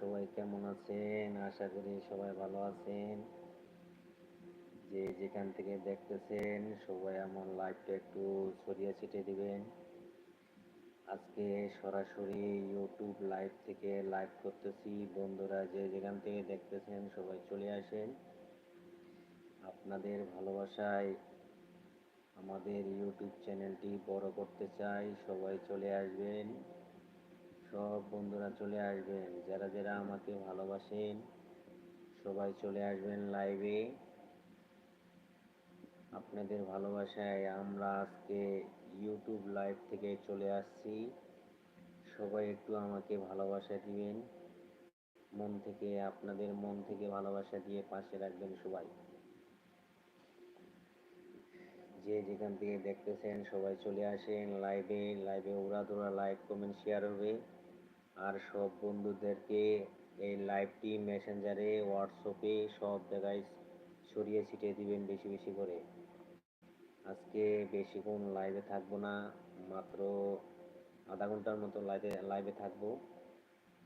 সবাই কেমন আছেন? আশা করি সবাই ভালো আছেন। যে যেখান থেকে দেখতেছেন, সবাই আমার লাইভটা একটু ছড়িয়ে ছিটিয়ে দিবেন। আজকে সরাসরি ইউটিউব লাইভ থেকে লাইভ করতেছি। বন্ধুরা যে যেখান থেকে দেখতেছেন, সবাই চলে আসেন। আপনাদের ভালোবাসায় আমাদের ইউটিউব চ্যানেলটি বড় করতে চাই। সবাই চলে আসবেন। সব বন্ধুরা চলে আসবেন। যারা যারা আমাকে ভালোবাসেন, সবাই চলে আসবেন লাইভে আপনাদের ভালোবাসায় আমরা আজকে ইউটিউব লাইভ থেকে চলে আসছি। সবাই একটু আমাকে ভালোবাসা দিবেন। মন থেকে, আপনাদের মন থেকে ভালোবাসা দিয়ে পাশে রাখবেন সবাই। যে যেখান থেকে দেখতেছেন সবাই চলে আসেন লাইভে লাইভে উড়াধুরা লাইভ কমেন্ট শেয়ার হবে। আর সব বন্ধুদেরকে এই লাইভটি মেসেঞ্জারে হোয়াটসঅ্যাপে সব জায়গায় ছড়িয়ে ছিটিয়ে দিবেন বেশি বেশি করে। আজকে বেশিক্ষণ লাইভে থাকব না, মাত্র আধা ঘণ্টার মতো লাইভে লাইভে থাকব।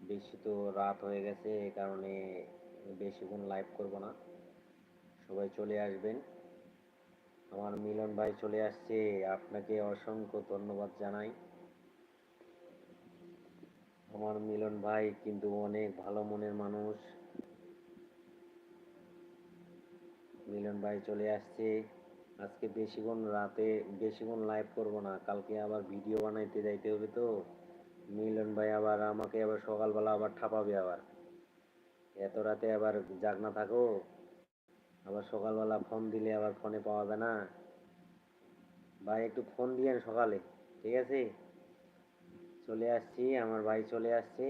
বেশি তো রাত হয়ে গেছে, এ কারণে বেশিক্ষণ লাইভ করব না। সবাই চলে আসবেন। আমার মিলন ভাই চলে আসছে, আপনাকে অসংখ্য ধন্যবাদ জানাই। আমার মিলন ভাই কিন্তু অনেক ভালো মনের মানুষ। মিলন ভাই চলে আসছে। আজকে বেশিক্ষণ রাতে, বেশিক্ষণ লাইভ করব না। কালকে আবার ভিডিও বানাইতে যাইতে হবে তো। মিলন ভাই আবার আমাকে আবার সকালবেলা আবার ঠাপাবে আবার। এত রাতে আবার জাগ না থাকো। আবার সকালবেলা ফোন দিলে আবার ফোনে পাওয়া যায় না। ভাই একটু ফোন দিয়েন সকালে, ঠিক আছে? চলে আসছি, আমার ভাই চলে আসছে।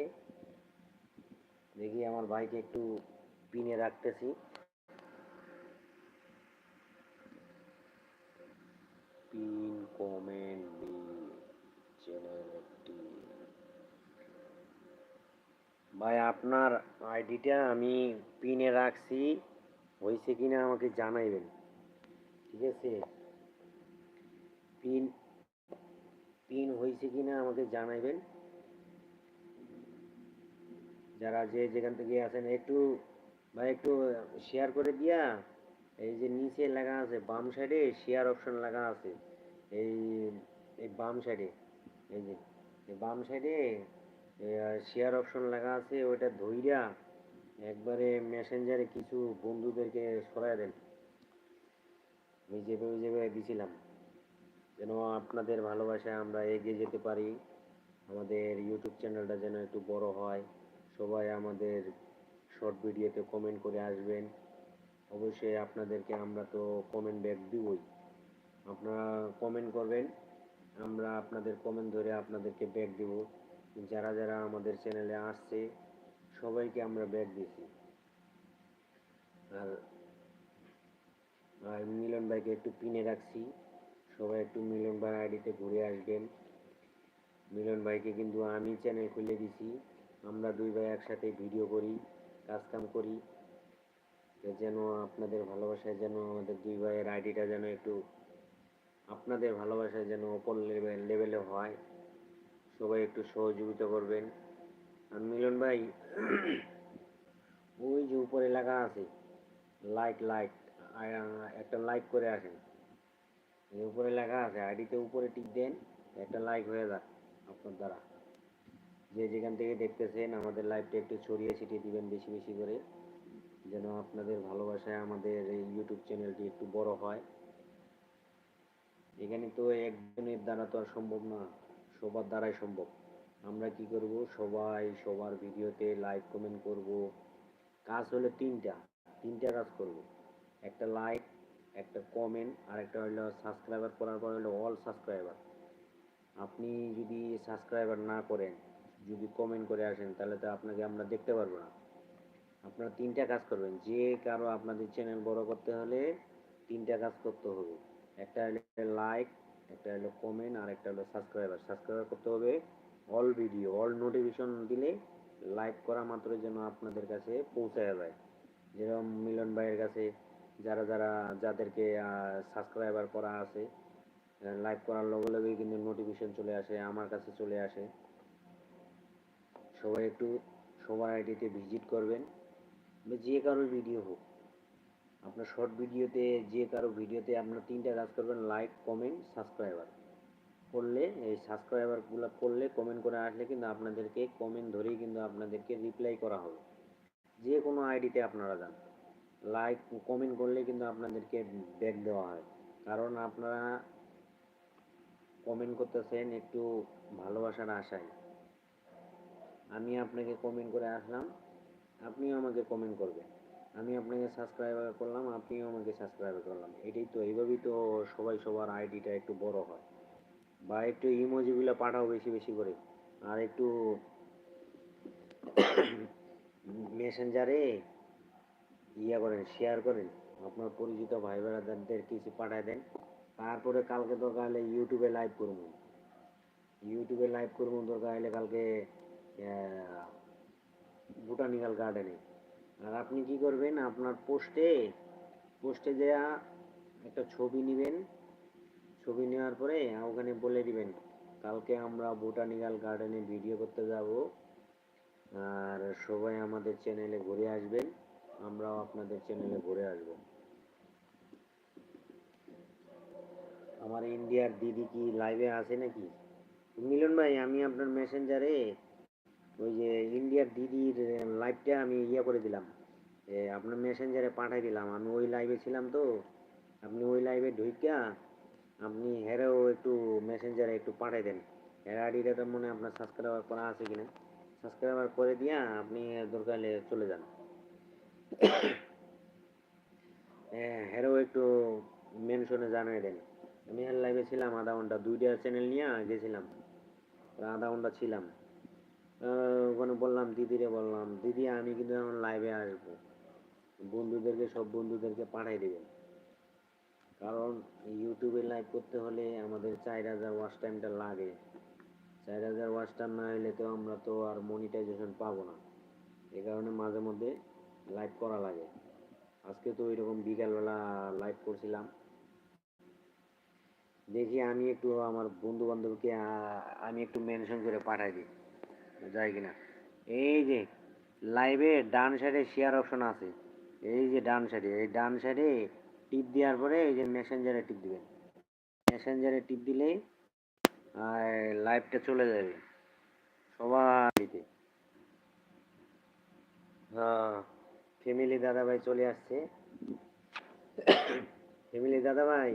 দেখি আমার ভাইকে একটু পিনে রাখতেছি। পিন কমেন্ট চ্যানেল ভাই, আপনার আইডিটা আমি পিনে রাখছি হয়েছে কিনা আমাকে জানাইবেন। ঠিক আছে? পিন পিন হয়েছে কিনা আমাকে জানাইবেন। যারা যে যেখান থেকে আছেন, একটু ভাই একটু শেয়ার করে দিয়া, এই যে নিচে লেখা আছে, বাম সাইডে শেয়ার অপশন লেখা আছে, এই এই বাম সাইডে এই যে বাম সাইডে শেয়ার অপশন লেখা আছে, ওইটা ধইরা একবারে মেসেঞ্জারে কিছু বন্ধুদেরকে সরাই দেন। আমি যেভাবে যেভাবে দিছিলাম। যেন আপনাদের ভালোবাসায় আমরা এগিয়ে যেতে পারি। আমাদের ইউটিউব চ্যানেলটা যেন একটু বড় হয়। সবাই আমাদের শর্ট ভিডিওতে কমেন্ট করে আসবেন। অবশ্যই আপনাদেরকে আমরা তো কমেন্ট ব্যাক দিবই। আপনারা কমেন্ট করবেন, আমরা আপনাদের কমেন্ট ধরে আপনাদেরকে ব্যাক দিব। যারা যারা আমাদের চ্যানেলে আসছে, সবাইকে আমরা ব্যাক আর আর মিলন ভাইকে একটু পিনে রাখছি। সবাই একটু মিলন ভাই আইডিতে ঘুরে আসবেন। মিলন ভাইকে কিন্তু আমি চ্যানেল খুলে দিছি। আমরা দুই ভাই একসাথে ভিডিও করি, কাজ কাম করি। যেন আপনাদের ভালোবাসায় যেন আমাদের দুই ভাইয়ের আইডিটা যেন একটু আপনাদের ভালোবাসায় যেন অপর লেভেল লেভেলে হয়। সবাই একটু সহযোগিতা করবেন। আর মিলন ভাই, ওই যে উপরে লেখা আছে লাইক লাইক একটা লাইক করে আসেন। এই উপরে লেখা আছে, আইডিতে উপরে টিক দেন, একটা লাইক হয়ে যাক আপনার দ্বারা। যে যেখান থেকে দেখতেছেন, আমাদের লাইভটা একটু ছড়িয়ে ছিটিয়ে দিবেন বেশি বেশি করে, যেন আপনাদের ভালোবাসায় আমাদের এই ইউটিউব চ্যানেলটি একটু বড় হয়। এখানে তো একজনের দ্বারা তো আর সম্ভব না, সবার দ্বারাই সম্ভব। আমরা কি করব? সবাই সবার ভিডিওতে লাইক কমেন্ট করব। কাজ হলো তিনটা তিনটা কাজ করব। একটা লাইক একটা কমেন্ট আর একটা হলো সাবস্ক্রাইবার করার পর হলো অল সাবস্ক্রাইবার আপনি যদি সাবস্ক্রাইবার না করেন, যদি কমেন্ট করে আসেন, তাহলে তো আপনাকে আমরা দেখতে পারব না। আপনারা তিনটা কাজ করবেন, যে কারও আপনাদের চ্যানেল বড় করতে হলে তিনটা কাজ করতে হবে। একটা হলো লাইক একটা হলো কমেন্ট আর একটা হলো সাবস্ক্রাইবার সাবস্ক্রাইবার করতে হবে অল ভিডিও অল নোটিফিকেশন দিলে লাইক করা মাত্র যেন আপনাদের কাছে পৌঁছায় যায়। যেরকম মিলন ভাইয়ের কাছে যারা যারা যাদেরকে সাবস্ক্রাইবার করা আছে লাইক করার লগে লগেই কিন্তু নোটিফিকেশন চলে আসে, আমার কাছে চলে আসে। সবাই একটু সবার আইডিতে ভিজিট করবেন যে কারও ভিডিও হোক। আপনার শর্ট ভিডিওতে যে কারও ভিডিওতে আপনার তিনটা কাজ করবেন লাইক কমেন্ট সাবস্ক্রাইবার করলে, এই সাবস্ক্রাইবারগুলো করলে কমেন্ট করে আসলে কিন্তু আপনাদেরকে কমেন্ট ধরেই কিন্তু আপনাদেরকে রিপ্লাই করা হবে। যে কোনো আইডিতে আপনারা যান। লাইক কমেন্ট করলে কিন্তু আপনাদেরকে ব্যাক দেওয়া হয়। কারণ আপনারা কমেন্ট করতেছেন একটু ভালোবাসার আশায়। আমি আপনাকে কমেন্ট করে আসলাম, আপনিও আমাকে কমেন্ট করবেন। আমি আপনাকে সাবস্ক্রাইবার করলাম, আপনিও আমাকে সাবস্ক্রাইবার করলাম। এটাই তো, এইভাবেই তো সবাই সবার আইডিটা একটু বড় হয়। বা একটু ইমোজিগুলো পাঠাও বেশি বেশি করে। আর একটু মেসেঞ্জারে ইয়া করেন শেয়ার করেন, আপনার পরিচিত ভাই বেড়াদারদের কিছু পাঠায় দেন। তারপরে কালকে দরকার হলে ইউটিউবে লাইভ করব। ইউটিউবে লাইভ করব, দরকার হলে কালকে বোটানিক্যাল গার্ডেনে আর আপনি কি করবেন, আপনার পোস্টে পোস্টে দেয়া একটা ছবি নেবেন। ছবি নেওয়ার পরে ওখানে বলে দিবেন, কালকে আমরা বোটানিক্যাল গার্ডেনে ভিডিও করতে যাব। আর সবাই আমাদের চ্যানেলে ঘুরে আসবেন। আমরাও আপনাদের চ্যানেলে ঘুরে আসব। আমার ইন্ডিয়ার দিদি কি লাইভে আছে নাকি? মিলন ভাই, আমি আপনার মেসেঞ্জারে ওই যে ইন্ডিয়ার দিদির লাইভটা আমি ইয়ে করে দিলাম। আপনার মেসেঞ্জারে পাঠাই দিলাম। আমি ওই লাইভে ছিলাম তো। আপনি ওই লাইভে ঢুইকা আপনি হেরেও একটু মেসেঞ্জারে একটু পাঠাই দেন। হের আইডিটা তো মনে আপনার সাবস্ক্রাইবার করা আছে কিনা। সাবস্ক্রাইবার করে দিয়া আপনি দরকার চলে যান। হ্যাঁ হেরেও একটু মেনশনে জানিয়ে দেন। আমি আর লাইভে ছিলাম, আধা ঘণ্টা। দুইটা চ্যানেল নিয়ে গেছিলাম। আধা ঘণ্টা ছিলাম। ওখানে বললাম, দিদিরে বললাম, দিদি, আমি কিন্তু এখন লাইভে আসব। বন্ধুদেরকে, সব বন্ধুদেরকে পাঠাই দেবেন। কারণ ইউটিউবে লাইভ করতে হলে আমাদের চার হাজার ওয়াচ টাইমটা লাগে। চার হাজার ওয়াচ টাইম না হলে তো আমরা তো আর মনিটাইজেশন পাবো না। এই কারণে মাঝে মধ্যে লাইভ করা লাগে। আজকে তো ওইরকম বিকালবেলা লাইভ করছিলাম। দেখি আমি একটু আমার বন্ধু বান্ধবকে আমি একটু মেনশন করে পাঠাই দিই। যায় কিনা? এই যে লাইভে ডান সাইডে শেয়ার অপশন আছে। এই যে ডান সাইডে এই ডান সাইডে টিপ দেওয়ার পরে এই যে মেসেঞ্জারে টিপ দিবেন। মেসেঞ্জারে টিপ দিলেই লাইভটা চলে যাবে। সবার হ্যাঁ। ফ্যামিলি দাদাভাই চলে আসছে। ফ্যামিলি দাদাভাই,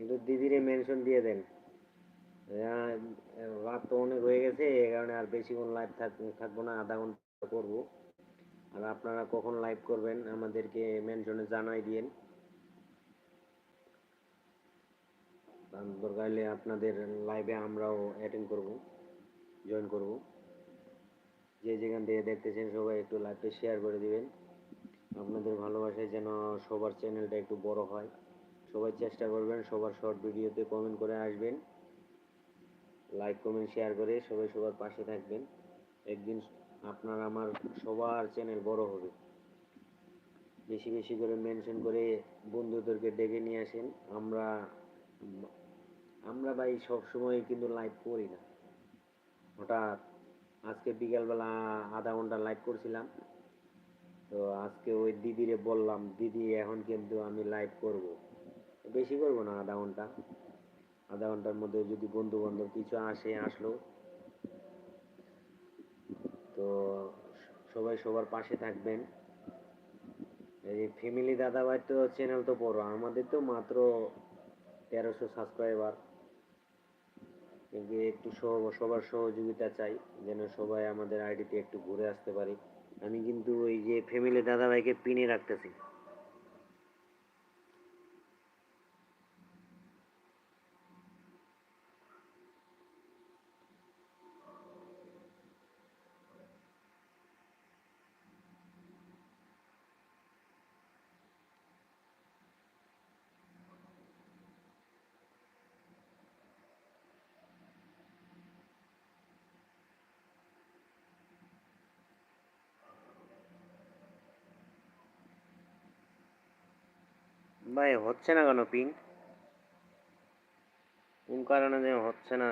একটু দিদিরে মেনশন দিয়ে দেন। রাত তো অনেক হয়ে গেছে এই কারণে আর বেশিক্ষণ লাইভ থাক, থাকব না, আধা ঘণ্টা করব। আর আপনারা কখন লাইভ করবেন, আমাদেরকে মেনশনে জানাই দিয়েন। দরকার হলে আপনাদের লাইভে আমরাও অ্যাটেন্ড করব জয়েন করব। যে যেখান থেকে দেখতেছেন সবাই একটু লাইভটা শেয়ার করে দিবেন। আপনাদের ভালোবাসায় যেন সবার চ্যানেলটা একটু বড় হয়। সবাই চেষ্টা করবেন সবার শর্ট ভিডিওতে কমেন্ট করে আসবেন। লাইক কমেন্ট শেয়ার করে সবাই সবার পাশে থাকবেন। একদিন আপনার আমার সবার চ্যানেল বড় হবে। বেশি বেশি করে মেনশন করে বন্ধুদেরকে ডেকে নিয়ে আসেন। আমরা আমরা ভাই সব সময় কিন্তু লাইভ করি না। হঠাৎ আজকে বিকালবেলা আধা ঘণ্টা লাইভ করছিলাম। তো আজকে ওই দিদিরে বললাম, দিদি, এখন কিন্তু আমি লাইভ করব। বেশি করব না, আধা ঘণ্টা। আধা ঘণ্টার মধ্যে যদি বন্ধু বান্ধব কিছু আসে, আসলো। তো সবাই সবার পাশে থাকবেন। এই ফ্যামিলি দাদাভাই তো চ্যানেল তো বড়, আমাদের তো মাত্র তেরোশো সাবস্ক্রাইবার কিন্তু একটু সবার সহযোগিতা চাই, যেন সবাই আমাদের আইডিতে একটু ঘুরে আসতে পারি। আমি কিন্তু ওই যে ফ্যামিলি দাদাভাইকে পিনে রাখতেছি। ভাই, হচ্ছে না কেন পিং কোন কারণে যে হচ্ছে না?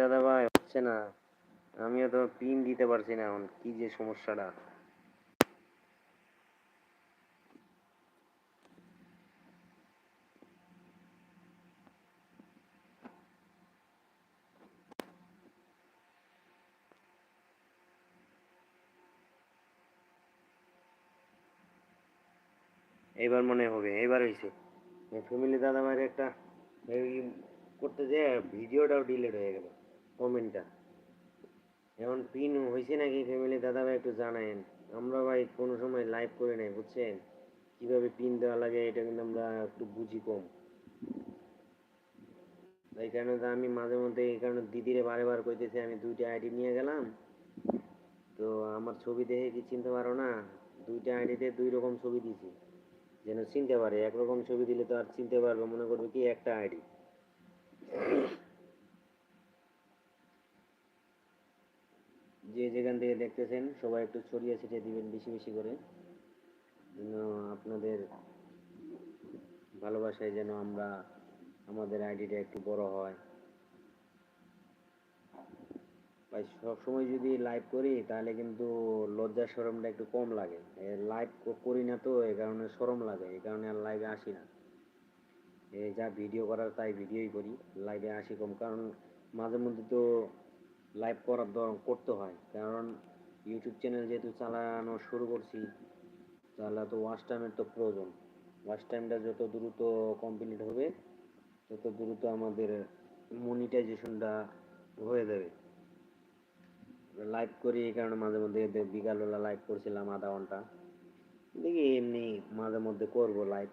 দাদা ভাই, হচ্ছে না। আমিও তো পিন দিতে পারছি না এখন, কি যে সমস্যাটা। এইবার মনে হবে, এইবার হয়েছে ফ্যামিলি দাদা ভাইয়ের একটা করতে যে ভিডিওটাও ডিলিট হয়ে গেল কমেন্টটা এখন পিন হয়েছে নাকি? ফ্যামিলি দাদা ভাই একটু জানায়েন। আমরা ভাই কোনো সময় লাইভ করে নাই, বুঝছেন? কীভাবে পিন দেওয়া লাগে, এটা কিন্তু আমরা একটু বুঝি কম। এই কারণে তো আমি মাঝে মধ্যে, এই কারণে দিদিরে বারে বার কইতেছি, আমি দুইটা আইডি নিয়ে গেলাম। তো আমার ছবি দেখে কি চিনতে পারো না দুইটা আইডিতে দুই রকম ছবি দিছি। যেন চিনতে পারে, একরকম ছবি দিলে তো আর চিনতে পারবে, মনে করবে কি একটা আইডি। যে যেখান থেকে দেখতেছেন, সবাই একটু ছড়িয়ে ছিটিয়ে দিবেন বেশি বেশি করে, যেন আপনাদের ভালোবাসায় যেন আমরা, আমাদের আইডিটা একটু বড় হয়। ভাই, সবসময় যদি লাইভ করি, তাহলে কিন্তু লজ্জা শরমটা একটু কম লাগে। লাইভ করি না তো এই কারণে শরম লাগে এই কারণে আর লাইভে আসি না। যা ভিডিও করার, তাই ভিডিওই করি লাইভে আসি কম। কারণ মাঝে মধ্যে তো লাইভ করার করতে হয়। কারণ ইউটিউব চ্যানেল যেহেতু চালানো শুরু করছি, তাহলে তো ওয়াচ টাইমের তো প্রয়োজন। ওয়াচ টাইমটা যত দ্রুত কমপ্লিট হবে, তত দ্রুত আমাদের মনিটাইজেশনটা হয়ে যাবে। লাইভ করি এই কারণে মাঝে মধ্যে বিকালবেলা লাইভ করছিলাম আধা ঘণ্টা। দেখি এমনি মাঝে মধ্যে করব লাইভ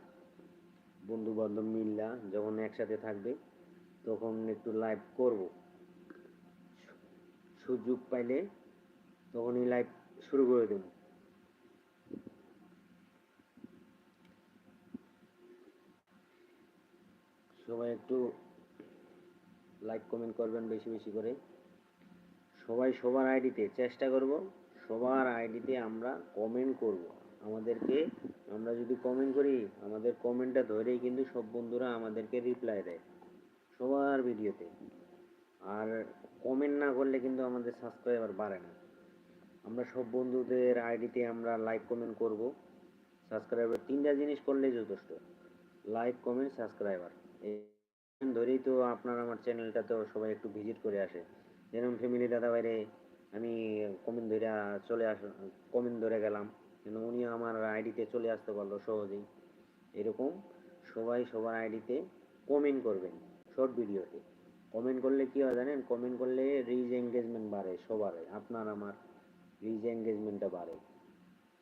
বন্ধু বান্ধব মিললা, যখন একসাথে থাকবে, তখন একটু লাইভ করব। সুযোগ পাইলে তখনই লাইভ শুরু করে দেব। সবাই একটু লাইক কমেন্ট করবেন বেশি বেশি করে। সবাই সবার আইডিতে চেষ্টা করব, সবার আইডিতে আমরা কমেন্ট করব। আমাদেরকে, আমরা যদি কমেন্ট করি, আমাদের কমেন্টটা ধরেই কিন্তু সব বন্ধুরা আমাদেরকে রিপ্লাই দেয় সবার ভিডিওতে। আর কমেন্ট না করলে কিন্তু আমাদের সাবস্ক্রাইবার বাড়ে না। আমরা সব বন্ধুদের আইডিতে আমরা লাইক কমেন্ট করব। সাবস্ক্রাইবার তিনটা জিনিস করলেই যথেষ্ট। লাইক কমেন্ট সাবস্ক্রাইবার এই ধরেই তো আপনার আমার চ্যানেলটাতেও সবাই একটু ভিজিট করে আসে। যেরকম ফ্যামিলি দাদা বাইরে আমি কমেন্ট ধরে চলে আস কমেন্ট ধরে গেলাম। কিন্তু উনি আমার আইডিতে চলে আসতে পারল সহজেই। এরকম সবাই সবার আইডিতে কমেন্ট করবেন শর্ট ভিডিওতে কমেন্ট করলে কি হয় জানেন? কমেন্ট করলে রিচ এঙ্গেজমেন্ট বাড়ে সবার, আপনার আমার রিচ এঙ্গেজমেন্টটা বাড়ে।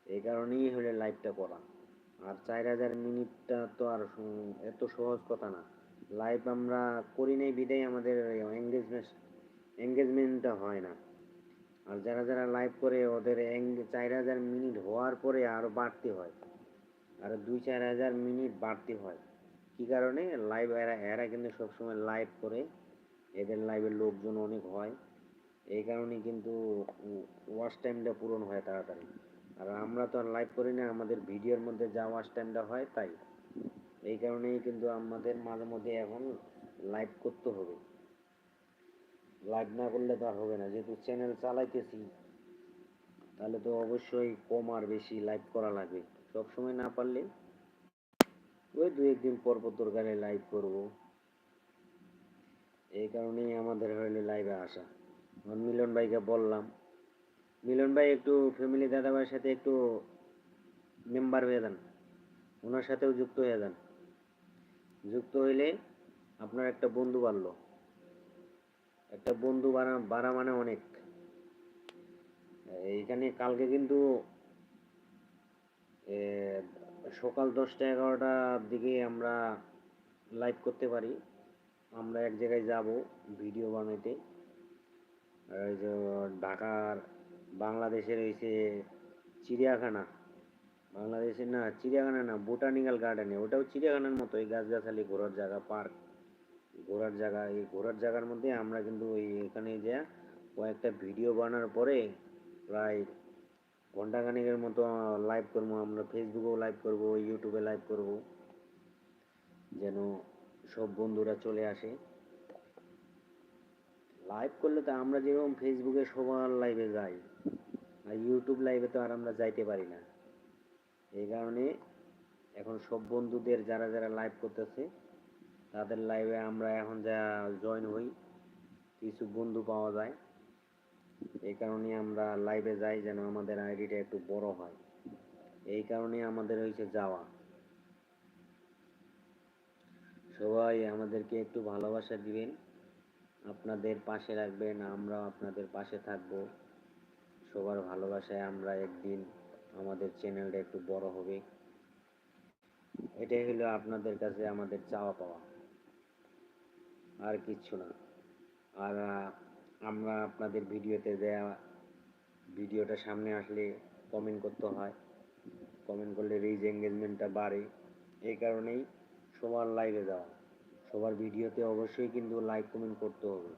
এই কারণেই হলে লাইভটা করা। আর চার হাজার মিনিটটা তো আর এত সহজ কথা না। লাইভ আমরা করি নাই বিদায় আমাদের এঙ্গেজমেন্ট এঙ্গেজমেন্টটা হয় না। আর যারা যারা লাইভ করে, ওদের চার হাজার মিনিট হওয়ার পরে আরও বাড়তি হয়। আর দুই, চার হাজার মিনিট বাড়তি হয়। কী কারণে? লাইভ এরা এরা কিন্তু সবসময় লাইভ করে। এদের লাইভের লোকজন অনেক হয়। এই কারণে কিন্তু ওয়াচ টাইমটা পূরণ হয় তাড়াতাড়ি। আর আমরা তো আর লাইভ করি না, আমাদের ভিডিওর মধ্যে যা ওয়াচ টাইমটা হয় তাই। এই কারণেই কিন্তু আমাদের মাঝে মধ্যে এখন লাইভ করতে হবে। লাইভ না করলে তো আর হবে না। যেহেতু চ্যানেল চালাইতেছি, তাহলে তো অবশ্যই কম আর বেশি লাইভ করা লাগবে। সব সময় না পারলে ওই দু একদিন পর পর দরকারে লাইভ করব। এই কারণেই আমাদের হইলে লাইভে আসা। মিলন ভাইকে বললাম। মিলন ভাই একটু ফ্যামিলি দাদা ভাইয়ের সাথে একটু মেম্বার হয়ে যান। ওনার সাথেও যুক্ত হয়ে যান। যুক্ত হইলে আপনার একটা বন্ধু বাড়লো। একটা বন্ধু বাড়া বাড়া মানে অনেক। এইখানে কালকে কিন্তু সকাল দশটা এগারোটার দিকে আমরা লাইভ করতে পারি। আমরা এক জায়গায় যাব ভিডিও বানাইতে। যে ঢাকার, বাংলাদেশের হয়েছে চিড়িয়াখানা, বাংলাদেশের না, চিড়িয়াখানা না, বোটানিক্যাল গার্ডেনে, ওটাও চিড়িয়াখানার মতো এই গাছগাছালি ঘোরার জায়গা, পার্ক। ঘোরার জায়গা, এই ঘোরার জায়গার মধ্যে আমরা কিন্তু ওই এখানে যে কয়েকটা ভিডিও বানার পরে প্রায় ঘন্টাখানেকের মতো লাইভ করব আমরা ফেসবুকেও লাইভ করব ইউটিউবে লাইভ করব, যেন সব বন্ধুরা চলে আসে। লাইভ করলে তো আমরা যেরকম ফেসবুকে সবার লাইভে যাই, আর ইউটিউব লাইভে তো আর আমরা যাইতে পারি না। এই কারণে এখন সব বন্ধুদের যারা যারা লাইভ করতেছে তাদের লাইভে আমরা এখন যা জয়েন হই, কিছু বন্ধু পাওয়া যায়। এই কারণে আমরা লাইভে যাই যেন আমাদের আইডিটা একটু বড় হয়। এই কারণে আমাদের হয়েছে যাওয়া। সবাই আমাদেরকে একটু ভালোবাসা দিবেন। আপনাদের পাশে রাখবেন, আমরাও আপনাদের পাশে থাকব। সবার ভালোবাসায় আমরা একদিন আমাদের চ্যানেলটা একটু বড় হবে। এটাই হলো আপনাদের কাছে আমাদের চাওয়া পাওয়া। আর কিচ্ছু না। আর আমরা আপনাদের ভিডিওতে দেয়া ভিডিওটা সামনে আসলে কমেন্ট করতে হয়। কমেন্ট করলে রিচ এঙ্গেজমেন্টটা বাড়ে। এই কারণেই সবার লাইভে যাওয়া। সবার ভিডিওতে অবশ্যই কিন্তু লাইক কমেন্ট করতে হবে।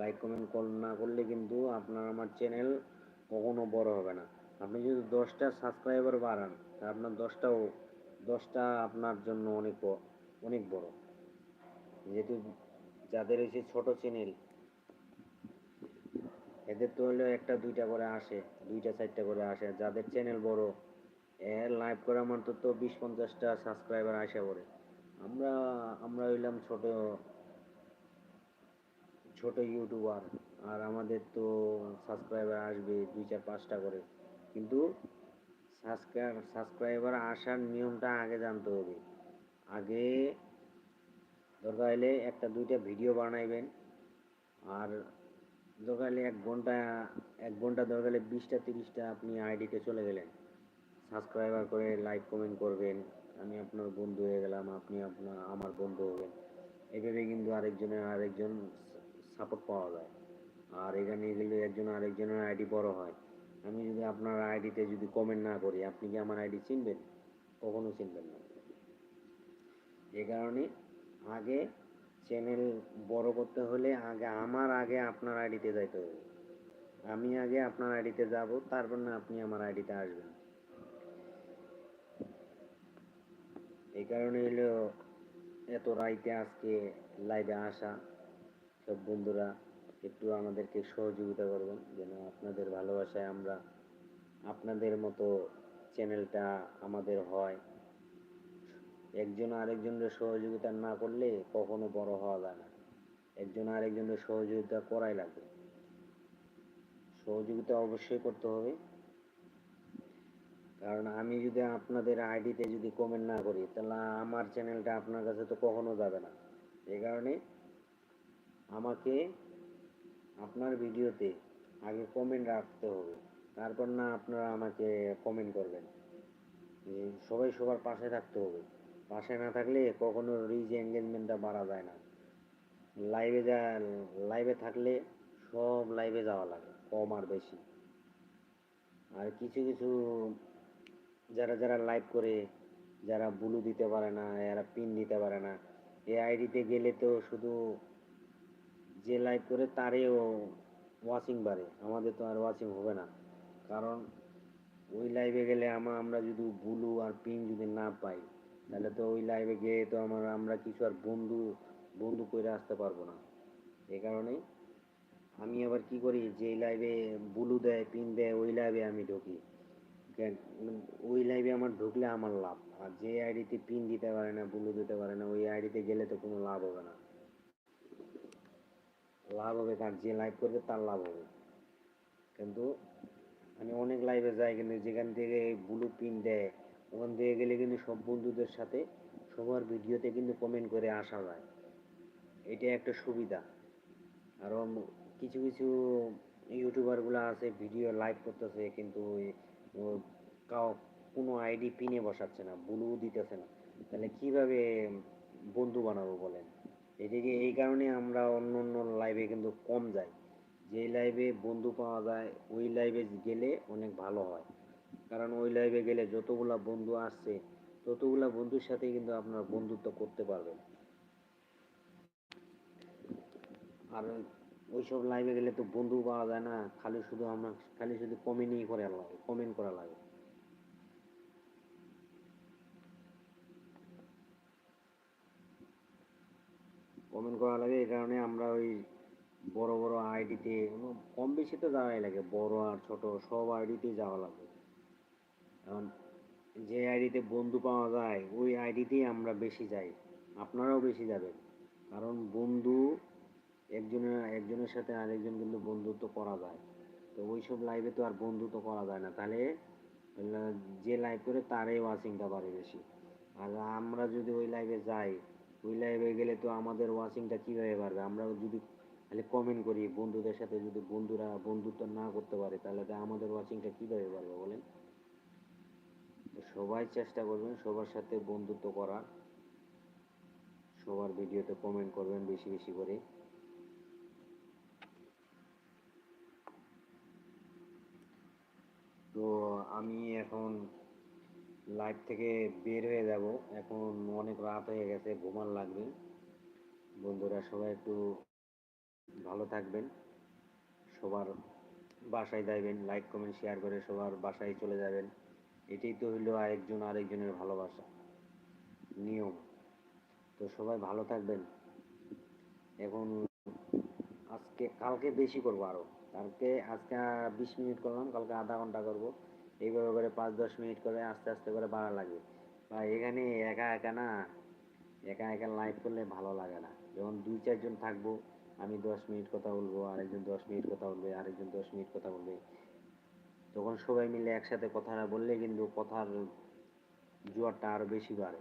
লাইক কমেন্ট কল না করলে কিন্তু আপনার আমার চ্যানেল কখনো বড় হবে না। আপনি যদি দশটা সাবস্ক্রাইবার বাড়ান, তা আপনার দশটাও, দশটা আপনার জন্য অনেক অনেক বড়। যেহেতু যাদের এসে ছোট চ্যানেল, এদের তো হলো একটা, দুইটা করে আসে, দুইটা, চারটা করে আসে। যাদের চ্যানেল বড় এর লাইভ করা মাত্র তো বিশ পঞ্চাশটা সাবস্ক্রাইবার আসে পড়ে আমরা আমরা হইলাম ছোট ছোট ইউটিউবার আর আমাদের তো সাবস্ক্রাইবার আসবে দুই চার পাঁচটা করে। কিন্তু সাবস্ক্রাইবার আসার নিয়মটা আগে জানতে হবে। আগে দরকার হলে একটা দুইটা ভিডিও বানাইবেন। আর দরকার হলে এক ঘণ্টা এক ঘণ্টা দরকার হলে বিশটা, তিরিশটা আপনি আইডিতে চলে গেলেন। সাবস্ক্রাইবার করে লাইক কমেন্ট করবেন, আমি আপনার বন্ধু হয়ে গেলাম, আপনি আপনার, আমার বন্ধু হবেন। এইভাবে কিন্তু আরেকজনের, আরেকজন সাপোর্ট পাওয়া যায়। আর এখানে গেলে একজন আরেকজনের আইডি বড় হয়। আমি যদি আপনার আইডিতে যদি কমেন্ট না করি, আপনি কি আমার আইডি চিনবেন? কখনো চিনবেন না। এ কারণে আগে চ্যানেল বড় করতে হলে আগে আমার আগে আপনার আইডিতে যাইতে হবে। আমি আগে আপনার আইডিতে যাব, তারপর না আপনি আমার আইডিতে আসবেন। এই কারণে হলো এত রাইতে আজকে লাইভে আসা, সব বন্ধুরা একটু আমাদেরকে সহযোগিতা করবেন, যেন আপনাদের ভালোবাসায় আমরা আপনাদের মতো চ্যানেলটা আমাদের হয়। একজন আরেকজনের সহযোগিতা না করলে কখনো বড় হওয়া যায় না। একজন আরেকজনের সহযোগিতা করাই লাগবে। সহযোগিতা অবশ্যই করতে হবে। কারণ আমি যদি আপনাদের আইডিতে যদি কমেন্ট না করি, তাহলে আমার চ্যানেলটা আপনার কাছে তো কখনো যাবে না। এই কারণে আমাকে আপনার ভিডিওতে আগে কমেন্ট রাখতে হবে। তারপর না আপনারা আমাকে কমেন্ট করবেন। সবাই সবার পাশে থাকতে হবে। পাশে না থাকলে কখনো রিচ এঙ্গেজমেন্টটা বাড়া যায় না। লাইভে যা লাইভে থাকলে সব লাইভে যাওয়া লাগে, কম আর বেশি। আর কিছু কিছু যারা যারা লাইভ করে, যারা ব্লু দিতে পারে না, এরা পিন দিতে পারে না, এই আইডিতে গেলে তো শুধু যে লাইভ করে তারেও ওয়াচিং বাড়ে। আমাদের তো আর ওয়াচিং হবে না। কারণ ওই লাইভে গেলে আমা, আমরা যদি ব্লু আর পিন যদি না পাই তাহলে তো ওই লাইভে গিয়ে তো আমার, আমরা কিছু আর বন্ধু বন্ধু করে আসতে পারব না। এই কারণেই আমি আবার কি করি, যে লাইভে ব্লু দেয়, পিন দেয়, ওই লাইভে আমি ঢুকি। ওই লাইভে আমার ঢুকলে আমার লাভ। আর যে আইডিতে পিন দিতে পারে না, ব্লু দিতে পারে না, ওই আইডিতে গেলে তো কোনো লাভ হবে না। লাভ হবে কার? যে লাইভ করবে তার লাভ হবে। কিন্তু আমি অনেক লাইভে যাই, কিন্তু যেখান থেকে ব্লু পিন দেয় ওখান থেকে গেলে কিন্তু সব বন্ধুদের সাথে সবার ভিডিওতে কিন্তু কমেন্ট করে আসা যায়। এটা একটা সুবিধা। আরও কিছু কিছু ইউটিউবারগুলো আছে ভিডিও লাইভ করতেছে, কিন্তু কাও কোনো আইডি পিনে বসাচ্ছে না ব্লু দিতেছে না। তাহলে কীভাবে বন্ধু বানাবো বলেন? এদিকে এই কারণে আমরা অন্য অন্য লাইভে কিন্তু কম যাই। যে লাইভে বন্ধু পাওয়া যায়, ওই লাইভে গেলে অনেক ভালো হয়। কারণ ওই লাইভে গেলে যতগুলা বন্ধু আসছে, ততগুলা বন্ধুর সাথে কিন্তু আপনার বন্ধুত্ব করতে পারবেন। আর ওইসব লাইভে গেলে তো বন্ধু পাওয়া যায় না, খালি শুধু আমরা, খালি শুধু কমেন্টই করে লাগে কমেন্ট করা লাগে। কমেন্ট করা লাগে এই কারণে আমরা ওই বড় বড় আইডিতে কম বেশি তো যাওয়াই লাগে, বড় আর ছোট, সব আইডিতেই যাওয়া লাগে। এখন যে আইডিতে বন্ধু পাওয়া যায়, ওই আইডিতেই আমরা বেশি যাই। আপনারাও বেশি যাবেন। কারণ বন্ধু একজনের একজনের সাথে আরেকজন কিন্তু বন্ধুত্ব করা যায়। তো ওই সব লাইভে তো আর বন্ধুত্ব করা যায় না। তাহলে যে লাইভ করে তারই ওয়াচিংটা বাড়ে বেশি। আর আমরা যদি ওই লাইভে যাই, ওই লাইভে গেলে তো আমাদের ওয়াচিংটা কীভাবে বাড়বে? আমরা যদি খালি কমেন্ট করি, বন্ধুদের সাথে যদি বন্ধুরা বন্ধুত্ব না করতে পারে, তাহলে আমাদের ওয়াচিংটা কীভাবে বাড়বে বলেন? সবাই চেষ্টা করবেন, সবার সাথে বন্ধুত্ব করার। সবার ভিডিওতে কমেন্ট করবেন বেশি বেশি করে। তো আমি এখন লাইভ থেকে বের হয়ে যাব। এখন অনেক রাত হয়ে গেছে, ঘুমার লাগবে। বন্ধুরা সবাই একটু ভালো থাকবেন। সবার বাসায় যাইবেন লাইক কমেন্ট শেয়ার করে সবার বাসায় চলে যাবেন। এটাই তো হইল আরেকজন, আরেকজনের ভালোবাসা। নিয়ম। তো সবাই ভালো থাকবেন। এখন আজকে, কালকে বেশি করব আরও। কালকে, আজকে বিশ মিনিট করলাম, কালকে আধা ঘণ্টা করব। এইভাবে করে পাঁচ, দশ মিনিট করে আস্তে আস্তে করে বাড়া লাগে। বা এখানে একা একা না, একা একা লাইভ করলে ভালো লাগে না। যখন দুই, চারজন থাকব, আমি দশ মিনিট কথা বলব, আরেকজন দশ মিনিট কথা বলবে, আরেকজন দশ মিনিট কথা বলবে। তখন সবাই মিলে একসাথে কথা বললে কিন্তু কথার জোয়ারটা আরও বেশি বাড়ে।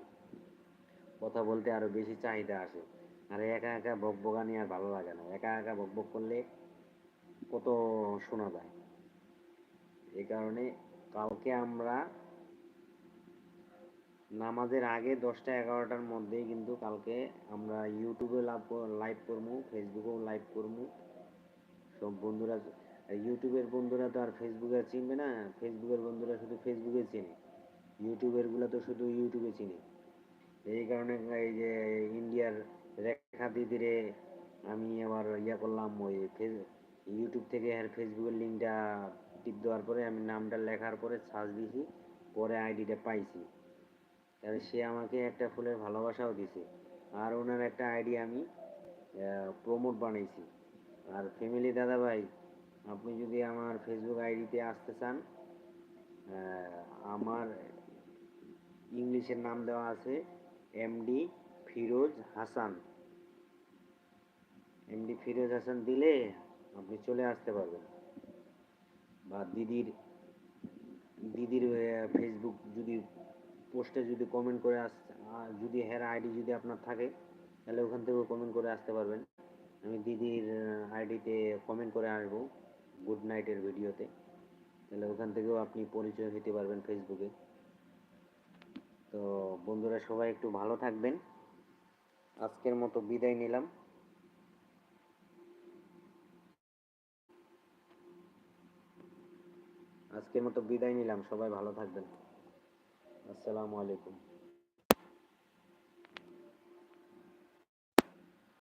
কথা বলতে আরও বেশি চাহিদা আসে। আর একা একা বক বকানি আর ভালো লাগে না। একা একা বক বক করলে কত শোনা যায়। এই কারণে কালকে আমরা নামাজের আগে দশটা এগারোটার মধ্যেই কিন্তু কালকে আমরা ইউটিউবে লাভ লাইভ করব ফেসবুকেও লাইভ করব সব বন্ধুরা ইউটিউবের বন্ধুরা তো আর ফেসবুকে আর চিনবে না ফেসবুকের বন্ধুরা শুধু ফেসবুকে চেনে। ইউটিউবেরগুলো তো শুধু ইউটিউবে চিনে। এই কারণে এই যে ইন্ডিয়ার রেখা দিদিরে আমি আবার ইয়া করলাম, ওই ইউটিউব থেকে আর ফেসবুকের লিঙ্কটা টিপ দেওয়ার পরে আমি নামটা লেখার পরে সার্চ দিয়েছি পরে আইডিটা পাইছি। তাহলে সে আমাকে একটা ফুলের ভালোবাসাও দিছে। আর ওনার একটা আইডি আমি প্রমোট বানাইছি। আর ফ্যামিলি দাদা ভাই আপনি যদি আমার ফেসবুক আইডিতে আসতে চান আমার ইংলিশের নাম দেওয়া আছে এমডি ফিরোজ হাসান। এমডি ফিরোজ হাসান দিলে আপনি চলে আসতে পারবেন। বা দিদির দিদির ফেসবুক যদি পোস্টে যদি কমেন্ট করে আস যদি হের আইডি যদি আপনার থাকে, তাহলে ওখান থেকেও কমেন্ট করে আসতে পারবেন। আমি দিদির আইডিতে কমেন্ট করে আসব। গুড নাইটের ভিডিওতে তাহলে ওখান থেকেও আপনি পরিচয় হতে পারবেন ফেসবুকে তো বন্ধুরা, সবাই একটু ভালো থাকবেন। আজকের মতো বিদায় নিলাম। আজকের মতো বিদায় নিলাম। সবাই ভালো থাকবেন। আসসালামু আলাইকুম।